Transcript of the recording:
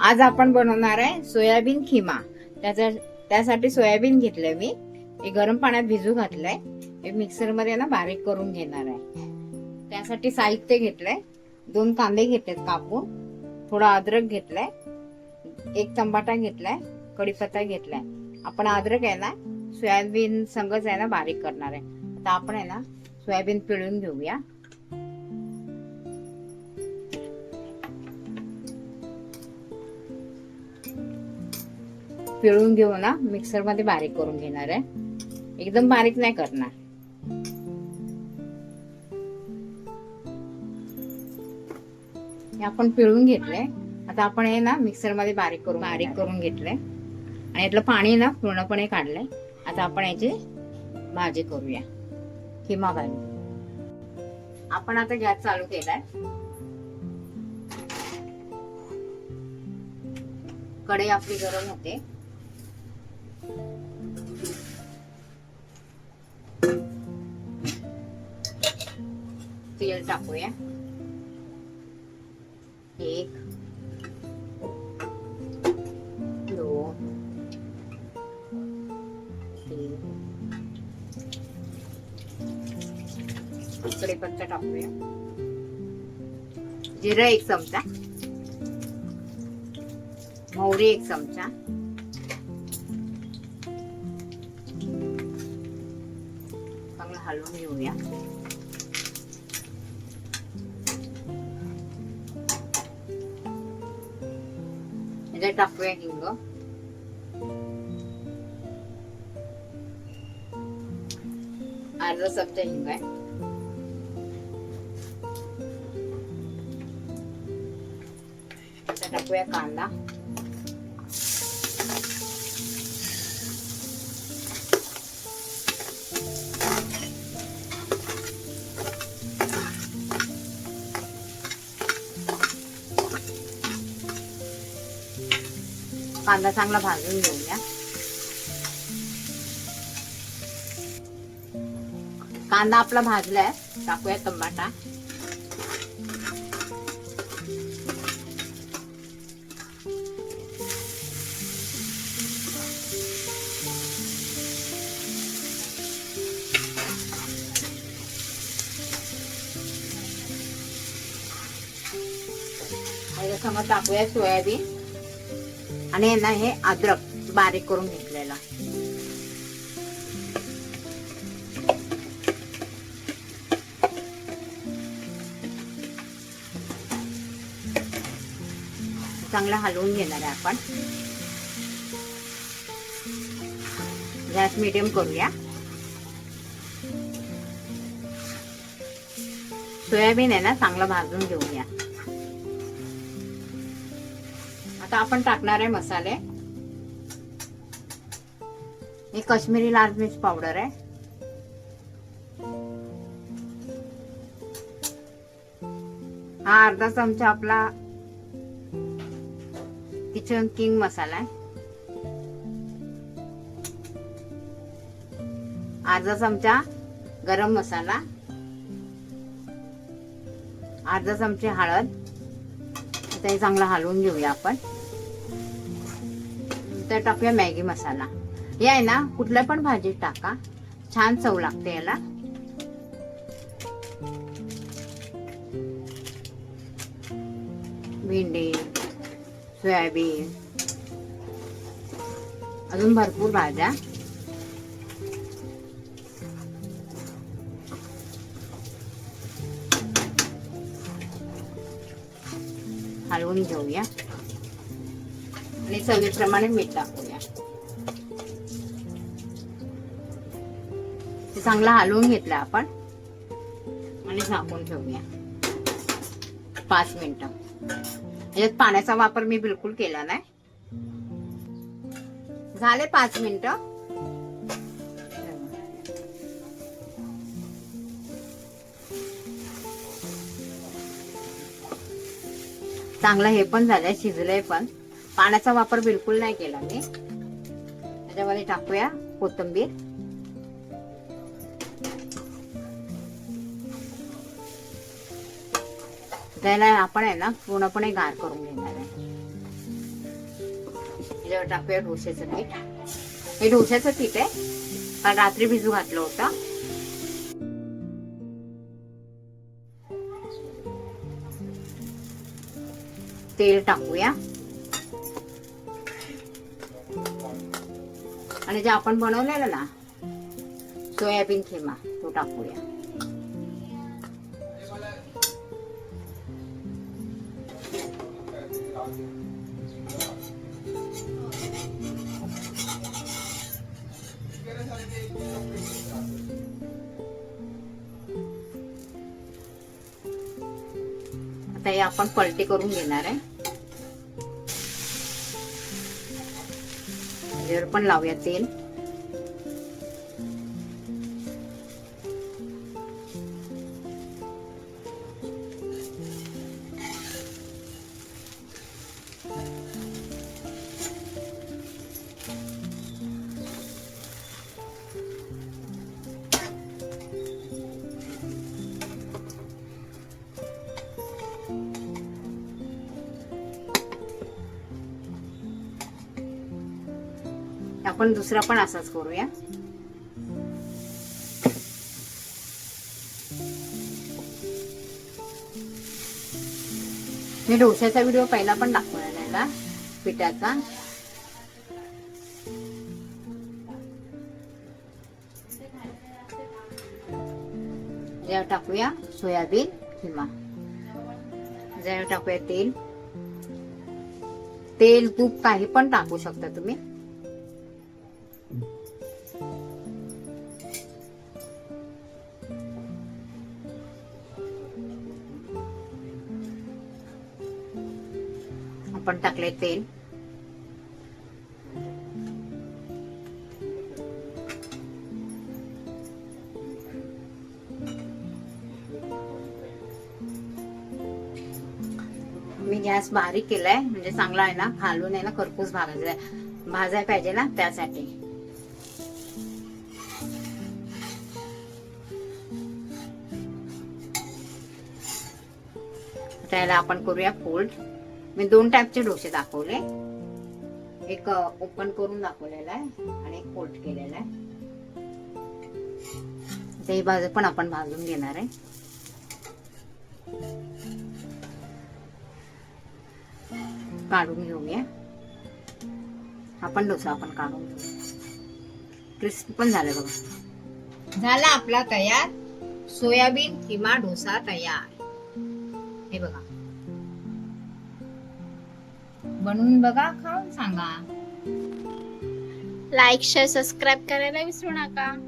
आज आपण बनवणार आहे सोयाबीन खिमा. त्याच्या त्यासाठी सोयाबीन घेतलंय मी. हे गरम पाण्यात भिजू घातलंय. हे मिक्सरमध्ये ना बारीक करून घेणार आहे. त्यासाठी साहित्य घेतलंय. दोन कांदे घेतलेत कापून. थोडा अद्रक घेतलाय. एक तंबाटा घेतलाय. कढीपत्ता घेतलाय. आपण अद्रक आहे ना सोयाबीन संगच आहे ना बारीक करणार आहे. आता आपण आहे ना सोयाबीन पिळून घेऊया. पिळून घेऊ ना मिक्सरमध्ये बारीक करून घेणार आहे. एकदम बारीक नाही करणार. हे आपण पिळून घेतलंय. आता आपण हे ना मिक्सरमध्ये बारीक करून बारीक करून घेतलंय. आणि यातलं पाणी ना पूर्णपणे काढलंय. आता आपण याची भाजी करूया. किमा भाजी. आपण आता गॅस चालू केलाय. कढई आपली गरम होते. टाकूया. एक दोन तीन. कढीपत्ता टाकूया. जिरा एक चमचा. मोहरी एक चमचा. चांगलं हलवून घेऊया. याच्यात टाकूया हिंग अर्धा चमचा कांदा चांगला भाजून घेऊया. कांदा आपला भाजलाय. टाकूया टमाटा. त्याच्यासमोर टाकूया सोयाबीन. आणि ना हे अद्रक बारीक करून घेतलेलं. चांगलं हलवून घेणार आहे आपण. गॅस मिडियम करूया. सोयाबीन आहे ना चांगलं भाजून घेऊया. आता आपण टाकणार आहे मसाले. हे काश्मीरी लाल मिर्च पावडर आहे. हा अर्धा चमचा आपला किचन किंग मसाला आहे. अर्धा चमचा गरम मसाला. अर्धा चमचे हळद. आता हे चांगलं हलवून घेऊया आपण. तर टाकूया मॅगी मसाला. हे आहे ना कुठल्या पण भाजीत टाका. छान चव लागते याला. भेंडी सोयाबीन अजून भरपूर भाज्या. हलवून घेऊया. आणि चवीप्रमाणे मीठ टाकूया. ते चांगलं हलवून घेतलं आपण. आणि झाकून ठेवूया. पाच मिनिट. याच्यात पाण्याचा वापर मी बिलकुल केला नाही. झाले पाच मिनिट. चांगलं हे पण झालंय शिजलंय पण. पाण्याचा वापर बिलकुल नाही केला मी. त्याच्यामध्ये टाकूया कोथिंबीर. त्याला आपण आहे ना पूर्णपणे गार करून घेणार आहे. त्याच्यावर टाकूया डोश्याचं पीठ. हे डोश्याचं पीठ आहे. कारण रात्री भिजू घातलं होतं. तेल टाकूया. आणि जे आपण बनवलेलं ना सोयाबीन खिमा तो टाकूया. आता हे आपण पलटी करून घेणार आहे. याच्यावर पण लावूया तेल आपण दुसरा पण असाच करूया. मी डोश्याचा व्हिडिओ पहिला पण दाखवलेला पिठाचा. यावर टाकूया सोयाबीन किंवा. यावर टाकूया तेल. तेल तूप काही पण टाकू शकता तुम्ही. आपण टाकले तेल. मी गॅस बारीक केलाय म्हणजे चांगला आहे ना खालून आहे ना खरपूस भाजायचा भाजाय पाहिजे ना त्यासाठी. त्याला आपण करूया फोल्ड. मी दोन टाईपचे डोसे दाखवले. एक ओपन करून दाखवलेला आहे आणि एक फोल्ड केलेला आहे. ते बाजू पण आपण भाजून घेणार आहे. काढून घेऊया. आपण डोसा आपण काढून घेऊ. क्रिस्पी पण झालं बघा. झाला आपला तयार. सोयाबीन किंवा डोसा तयार. हे बघा. बनवून बघा खाऊन सांगा. लाईक शेअर सबस्क्राईब करायला विसरू नका.